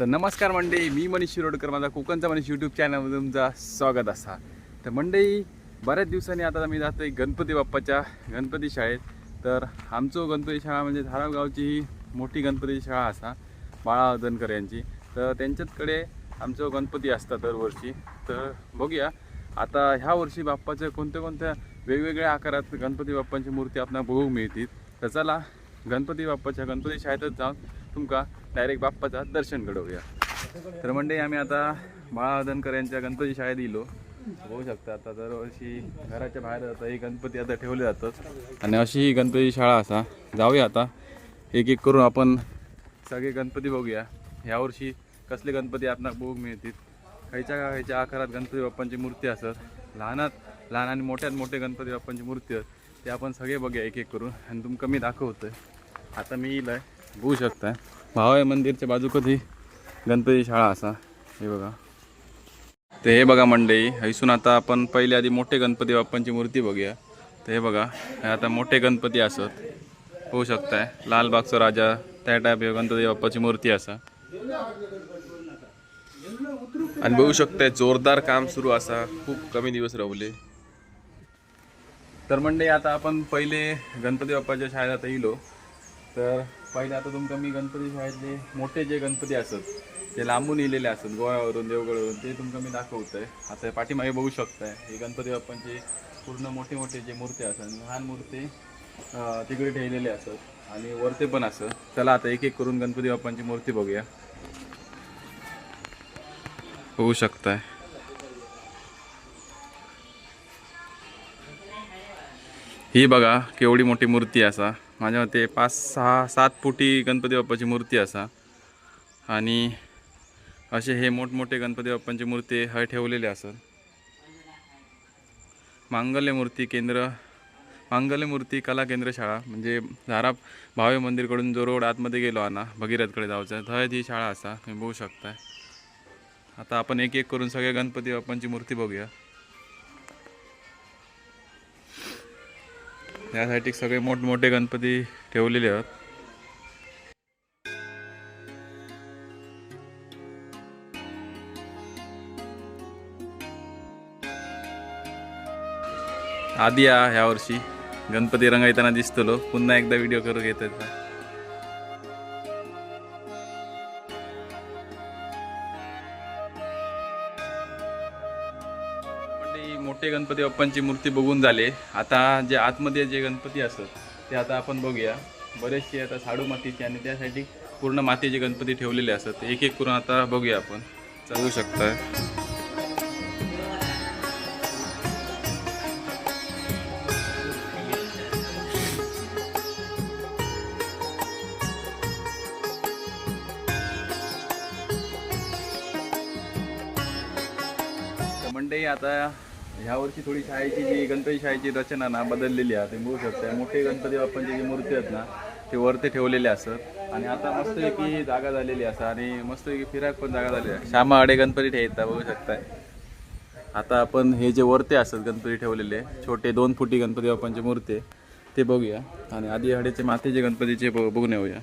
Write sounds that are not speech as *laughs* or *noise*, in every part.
तर नमस्कार मंडळी मी मनीष शिरोडकर माझा कोकणचा मनीष यूट्यूब चॅनलमध्ये तुमचा स्वागत असा. तर मंडळी बऱ्याच दिवसांनी आता मी जातो आहे गणपती बाप्पाच्या गणपती शाळेत. तर आमचं गणपती शाळा म्हणजे धाराव गावची ही मोठी गणपती शाळा असा बाळा अदनकर यांची. तर त्यांच्याचकडे आमचं गणपती असतात दरवर्षी. तर बघूया आता ह्या वर्षी बाप्पाच्या कोणत्या कोणत्या वेगवेगळ्या आकारात गणपती बाप्पांची मूर्ती आपल्याला बघू मिळतील. तर चला गणपती बाप्पाच्या गणपती शाळेतच जाऊन तुमका डायरेक्ट बाप्पाचा दर्शन घडवूया. तर म्हणजे आम्ही आता बाळादनकर यांच्या गणपती शाळेत गेलो. बघू शकता आता दरवर्षी घराच्या बाहेर आता ही गणपती आता ठेवले जातात. आणि अशी ही गणपती शाळा असा. जाऊया आता. एक एक करून आपण सगळे गणपती बघूया. ह्यावर्षी कसले गणपती आपणाक बघूक मिळतील? खयच्या खायच्या आकारात गणपती बाप्पांची मूर्ती असत? लहानात लहान आणि मोठ्यात मोठे गणपती बाप्पांची मूर्ती असतात ते आपण सगळे बघूया एक एक करून. आणि तुमका मी दाखवतोय. आता मी येईल आहे बघू शकता भावाय मंदिरच्या बाजूकधी गणपती शाळा असा. हे बघा. ते हे बघा मंडई हैसून आता आपण पहिले आधी मोठे गणपती बाप्पांची मूर्ती बघूया. तर हे बघा. हे आता मोठे गणपती असत. होऊ शकताय. लालबागचा राजा त्या टाईप हे गणपती बाप्पाची मूर्ती असा. आणि बघू शकताय जोरदार काम सुरू असा. खूप कमी दिवस राहले तर म्हणजे आता आपण पहिले गणपती बाप्पाच्या शाळेत आता येलो तर पहिले आता तुमका मी गणपती शाळेतले मोठे जे गणपती असत ते लांबून येलेले असत गोव्यावरून देवगडवरून ते तुमका मी दाखवतोय. आता पाठीमागे बघू शकताय हे गणपती बाप्पांचे पूर्ण मोठे मोठे जे मूर्ती असतात लहान मूर्ती तिकडे ठेवलेले असत आणि वरते पण असत. चला आता एक एक करून गणपती बाप्पांची मूर्ती बघूया. बघू शकताय. ही बघा केवढी मोठी मूर्ती असा. माझ्या मते पाच सहा सात फुटी गणपती बाप्पाची मूर्ती असा. आणि असे हे मोठमोठे गणपती बाप्पांची मूर्ती हय ठेवलेले असत मांगल्य मूर्ती केंद्र मांगल्य मूर्ती कला केंद्र शाळा म्हणजे धारा भावे मंदिरकडून जो रोड आतमध्ये गेलो आना भगीरथकडे जायचं थंय ही शाळा असा तुम्ही बघू शकताय. आता आपण एक एक करून सगळ्या गणपती बाप्पांची मूर्ती बघूया. यासाठी सगळे मोठमोठे गणपती ठेवलेले आहेत. आधी या ह्या वर्षी गणपती रंगायताना दिसतलो. पुन्हा एकदा व्हिडिओ करून घेत मोठे गणपती बाप्पांची मूर्ती बघून झाले. आता जे आतमध्ये जे गणपती असत ते आता आपण बघूया. बरेचसे आता साडू मातीचे आणि त्यासाठी पूर्ण मातीचे गणपती ठेवलेले असत एक एक करून आता बघूया आपण. चालू शकतं तर आता ह्या वर्षी थोडी शाळेची जी गणपती शाळेची रचना ना बदललेली आहे तुम्ही बघू शकता. मोठे गणपती बाप्पांची जी मूर्ती आहेत ना ते वरती ठेवलेले असत आणि आता मस्तपैकी जागा झालेली असं आणि मस्तपैकी फिराक पण जागा झालेली आहे. श्यामा आडे गणपती ठेवता बघू शकताय. आता आपण हे जे वरते असत गणपती ठेवलेले छोटे दोन फुटी गणपती बाप्पांची मूर्ती ते बघूया. आणि आधी हडेचे माथेचे गणपतीचे बघून येऊया.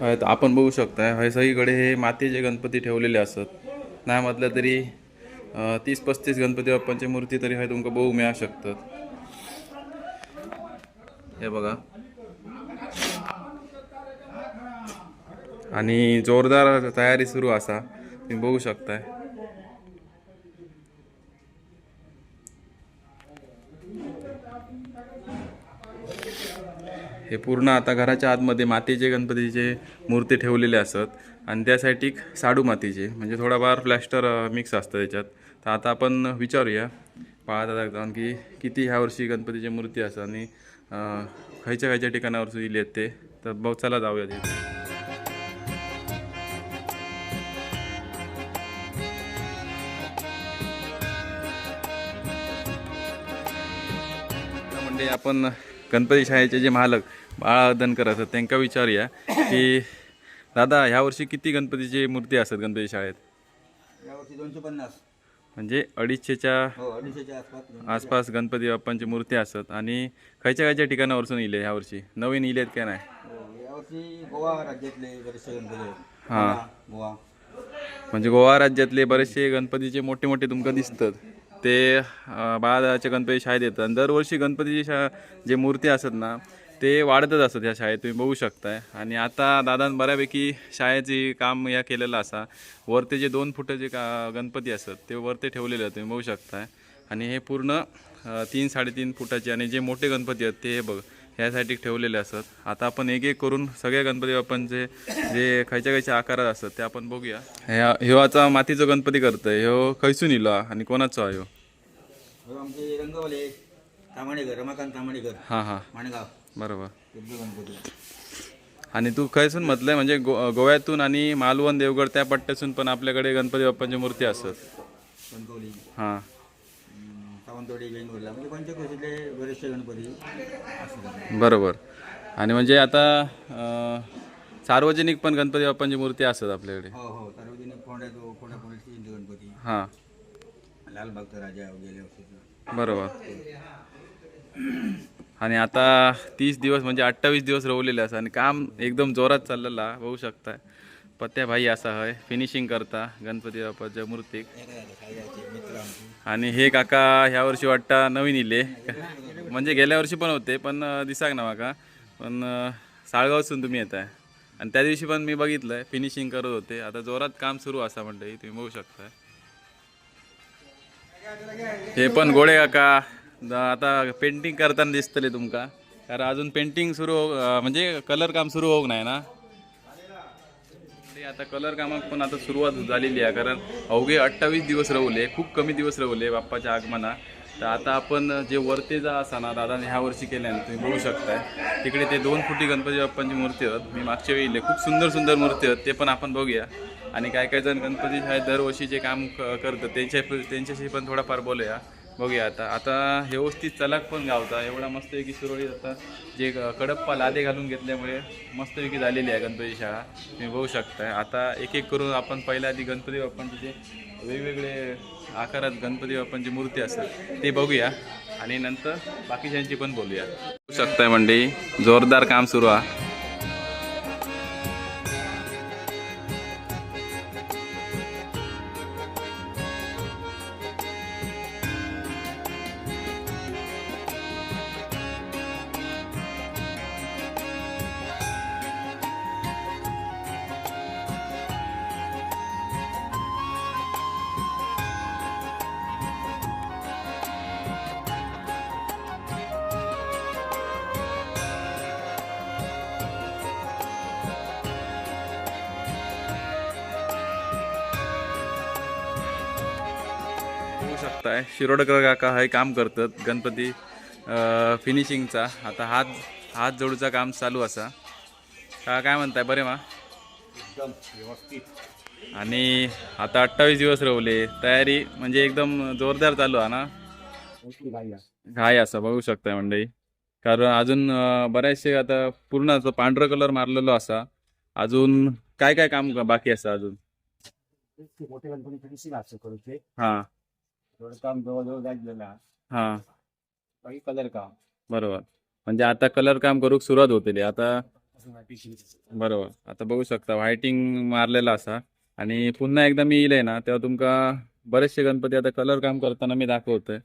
हय, तर आपण बघू शकता हय सगळीकडे हे मातीचे गणपती ठेवलेले असत नाही म्हटलं तरी तीस पस्तीस गणपती बाप्पांची मूर्ती तरी हय तुमका बघू मिळू शकतात. हे बघा. आणि जोरदार तयारी सुरू असा तुम्ही बघू शकताय. हे पूर्ण आता घराच्या आतमध्ये मातीचे गणपतीचे मूर्ती ठेवलेले असत. आणि त्यासाठी साडू मातीचे म्हणजे थोडाफार प्लॅस्टर मिक्स असतं त्याच्यात. तर आता आपण विचारूया पाहता जाऊन की किती ह्या वर्षी गणपतीची मूर्ती असतात आणि खयच्या खयच्या ठिकाणावर दिली आहेत ते. तर बघ चला जाऊया तिथे म्हणजे आपण गणपती शाळेचे जे मालक बाळा दनकर असतात त्यांना विचारूया की दादा ह्या वर्षी किती गणपतीची मूर्ती असतात गणपती शाळेत? यावर्षी दोनशे पन्नास. म्हणजे अडीचशेच्या हो आसपास गणपती आसपास गणपती बाप्पांची मूर्ती असत आणि खयच्या खयच्या ठिकाणावरसून इले ह्या वर्षी? नवीन इलेत काय नाही? हो, यावर्षी गोवा राज्यातले बरेचसे गणपती आहेत. हा. गोवा. म्हणजे गोवा राज्यातले बरेचसे गणपतीचे मोठे मोठे तुमका दिसतात. ते बाळाच्या गणपती शाळेत येतात. आणि दरवर्षी गणपतीची शा जे मूर्ती असतात ना ते वाढतच असतात ह्या शाळेत. तुम्ही बघू शकताय. आणि आता दादान बऱ्यापैकी शाळेची काम या केलेलं असा. वरते जे दोन फुटाचे का गणपती असतात ते वरते ठेवलेले आहेत. तुम्ही बघू शकताय. आणि हे पूर्ण तीन साडेतीन फुटाचे आणि जे मोठे गणपती आहेत ते हे बघ ह्यासाठी ठेवलेले असतात. आता आपण एक एक करून सगळ्या गणपती बाप्पांचे जे खयच्या खयच्या आकारात असतात ते आपण बघूया. ह्या ह्यो आता मातीचो गणपती करतोय. ह्यो खैसून इलो आणि कोणाचो हा ह्यो? आमचे रंगवाले तामाणेकर रमाकांत तामाणेकर हां हां. माणगाव. बरोबर. गणपती. आणि तू खयसून म्हटलंय म्हणजे गो गोव्यातून आणि मालवण देवगड त्या पट्ट्यातून पण आपल्याकडे गणपती बाप्पांची मूर्ती असतात कणकवली. हां. अं, सावंतवाडी वेंगुर्ला म्हणजे पंचक्रोशीतले बरेचसे गणपती असतात. बरोबर. आणि म्हणजे आता अं, सार्वजनिक पण गणपती बाप्पांची मूर्ती असतात आपल्याकडे. हो हो. सार्वजनिक तो गणपती. हां. लालबागचा राजा वर्षीचा बरोबर. आणि आता तीस दिवस म्हणजे अठ्ठावीस दिवस रवलेले असा. आणि काम एकदम जोरात चाललेला बघू शकताय. पत्या भाई असा हय फिनिशिंग करता गणपती बाप्पाच्या मूर्तीक आणि हे काका ह्या वर्षी वाटता नवीन इले. म्हणजे गेल्या वर्षी पण होते पण दिसाक ना माका. पण साळगावसून तुम्ही येत आहे आणि त्या दिवशी पण मी बघितलंय फिनिशिंग करत होते. आता जोरात काम सुरू असा म्हणते तुम्ही बघू शकताय. हे पण गोळे काका. आता पेंटिंग करताना दिसतले तुमका. कारण अजून पेंटिंग सुरू हो म्हणजे कलर काम सुरू होऊ नाही ना. ते आता कलर कामाक पण आता सुरुवात झालेली आहे. कारण अवघे अठ्ठावीस दिवस रवले खूप कमी दिवस रवले बाप्पाच्या आगमना. तर आता आपण जे वरतेजा असा ना दादाने ह्या वर्षी केल्याने तुम्ही बघू शकताय. तिकडे ते दोन फुटी गणपती बाप्पांची मूर्ती आहेत. मी मागच्या वेळी इले. खूप सुंदर सुंदर मूर्ती आहेत. ते पण आपण बघूया. आणि काय काय जण गणपती शाळेत दरवर्षी जे काम क- त्यांच्या त्यांच्याशी पण थोडाफार बोलूया. बघूया आता. आता व्यवस्थित चलाक पण गावता. एवढा मस्तपैकी सुरळीत आता जे कडप्पा लादे घालून घेतल्यामुळे मस्तपैकी झालेली आहे गणपती शाळा. तुम्ही बघू शकताय. आता एक एक करून आपण पहिल्या आधी गणपती बाप्पांचे जे वेगवेगळे आकारात गणपती बाप्पांची मूर्ती असतात ते बघूया. आणि नंतर बाकीच्यांची पण बोलूया. बघू शकताय मंडळी जोरदार काम सुरू आहे. बघू शकताय शिरोडकर काका हे काम करतात. गणपती फिनिशिंगचा आता हात हात जोडूचा काम चालू असा. का काय म्हणताय? बरे मा? एकदम व्यवस्थित. आणि आता अठ्ठावीस दिवस रवले. तयारी म्हणजे एकदम जोरदार चालू आहे ना? घाय असा बघू शकताय मंडळी. कारण अजून बरेचसे आता पूर्ण पांढरं कलर मारलेलो असा. अजून काय काय काम बाकी असा अजून? मोठे गणपती फिनिशिंग असं करूचे हा. थोडं काम जवळजवळ झालेलं आहे हा. बाकी कलर काम. बरोबर. म्हणजे आता कलर काम करूक सुरुवात होतेली आता बरोबर. आता बघू शकता व्हायटिंग मारलेला असा. आणि पुन्हा एकदा मी येईल ना तेव्हा तुमका बरेचसे गणपती आता कलर काम करताना मी दाखवतोय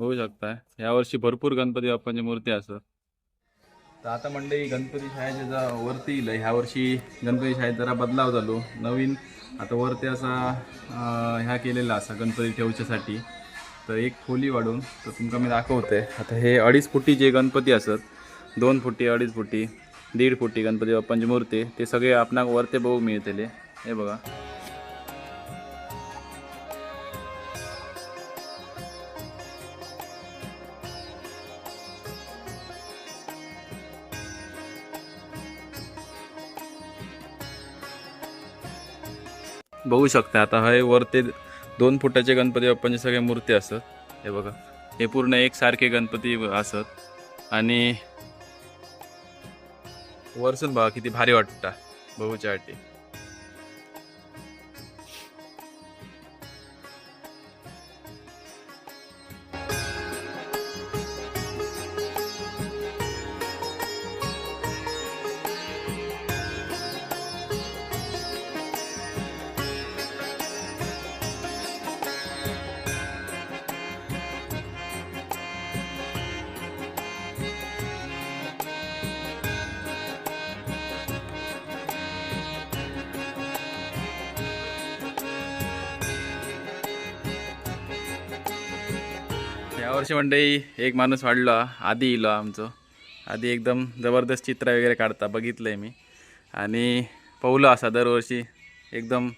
बघू शकता. या वर्षी भरपूर गणपती बाप्पांची मूर्ती असत तर आता मंडळी गणपती शाळेचे जरा वरती येईल ह्या वर्षी गणपती शाळेत जरा बदलाव झालो. नवीन आता वरती असा ह्या केलेला असा गणपती ठेवच्यासाठी. तर एक खोली वाढून तर तुमका मी दाखवते. आता हे अडीच फुटी जे गणपती असत दोन फुटी अडीच फुटी दीड फुटी गणपती बाप्पांची मूर्ती ते सगळे आपणाक वरते बघू मिळतले. हे बघा. बघू शकता. आता हे वरते दोन फुटाचे गणपती बाप्पांचे सगळे मूर्ती असत हे बघा. हे पूर्ण एकसारखे गणपती असत आणि वरसून बघा किती भारी वाटता. बघूच्यासाठी यावर्षी मंडळी एक माणूस वाढलो आधी इलो आमचो. आधी एकदम जबरदस्त चित्र वगैरे काढता बघितलंय मी. आणि पवलो असा दरवर्षी एकदम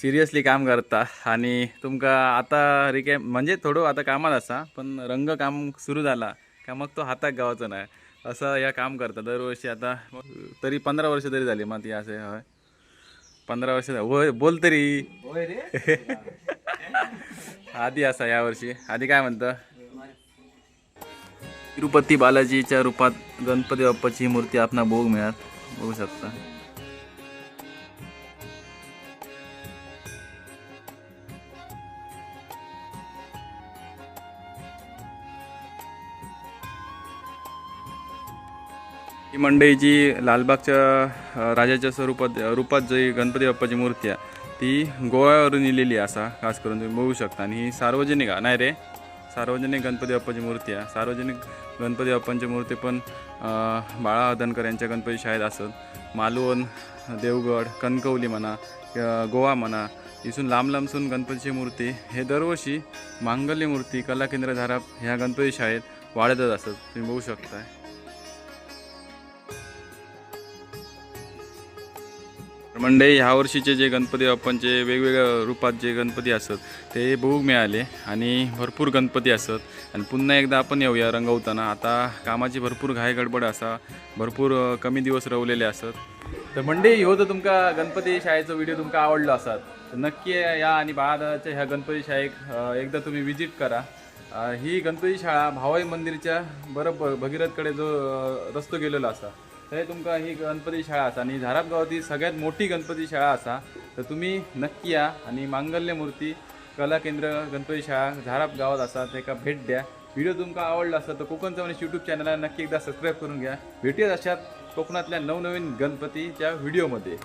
सिरियसली काम करता. आणि तुमका आता रिके म्हणजे थोडं आता कामात असा पण रंग काम सुरू झाला का मग तो हाताक गावाचं नाही. असं या काम करता दरवर्षी आता तरी पंधरा वर्ष तरी झाली मग ती असे होय. पंधरा वर्ष बोल तरी. *laughs* आधी असा यावर्षी आधी काय म्हणतं? तिरुपती बालाजीच्या रूपात गणपती बाप्पाची मूर्ती आपणा बघू मिळत बघू शकता. ही मंडई जी लालबागच्या राजाच्या स्वरूपात रूपात जी गणपती बाप्पाची मूर्ती आहे ती गोव्यावरून इलेली असा खास करून तुम्ही बघू शकता. आणि ही सार्वजनिक नाही रे? सार्वजनिक गणपती बाप्पाची मूर्ती आहे. सार्वजनिक गणपती बाप्पांची मूर्ती पण बाळा हदनकर यांच्या गणपती शाळेत असत मालवण देवगड कणकवली म्हणा गोवा म्हणा इथून लांब लांबसून गणपतीची मूर्ती. हे दरवर्षी मांगल्य मूर्ती कला केंद्र धाराप ह्या गणपती शाळेत वाढतच असत तुम्ही बघू शकताय. मंडई ह्या वर्षीचे जे गणपती बाप्पांचे वेगवेगळ्या रूपात जे गणपती असत ते बघू मिळाले आणि भरपूर गणपती असत आणि पुन्हा एकदा आपण येऊया रंगवताना. आता कामाची भरपूर घाय गडबड असा भरपूर कमी दिवस रवलेले असत तर मंडई हो तर तुमका गणपती शाळेचा व्हिडिओ तुमका आवडलो असत. तर नक्की या आणि बाळादाच्या ह्या गणपती शाळेक एकदा तुम्ही विजिट करा. ही गणपती शाळा भावाई मंदिरच्या बरोबर भगीरथकडे जो रस्तो गेलेलो असा. थंय तुमकां ही गणपती शाळा आसा आणि झाराप गावातली सगळ्यात मोठी गणपती शाळा आसा. तर तुम्ही नक्की या आणि मांगल्य मूर्ती कला केंद्र गणपती शाळा झाराप गावात असा तेका भेट द्या. व्हिडिओ तुमकां आवडला असता तर कोकणचं म्हणजे यूट्यूब चॅनलला नक्की एकदा सबस्क्राईब करून घ्या. भेटूयात अशात कोकणातल्या नवनवीन गणपतीच्या व्हिडिओमध्ये.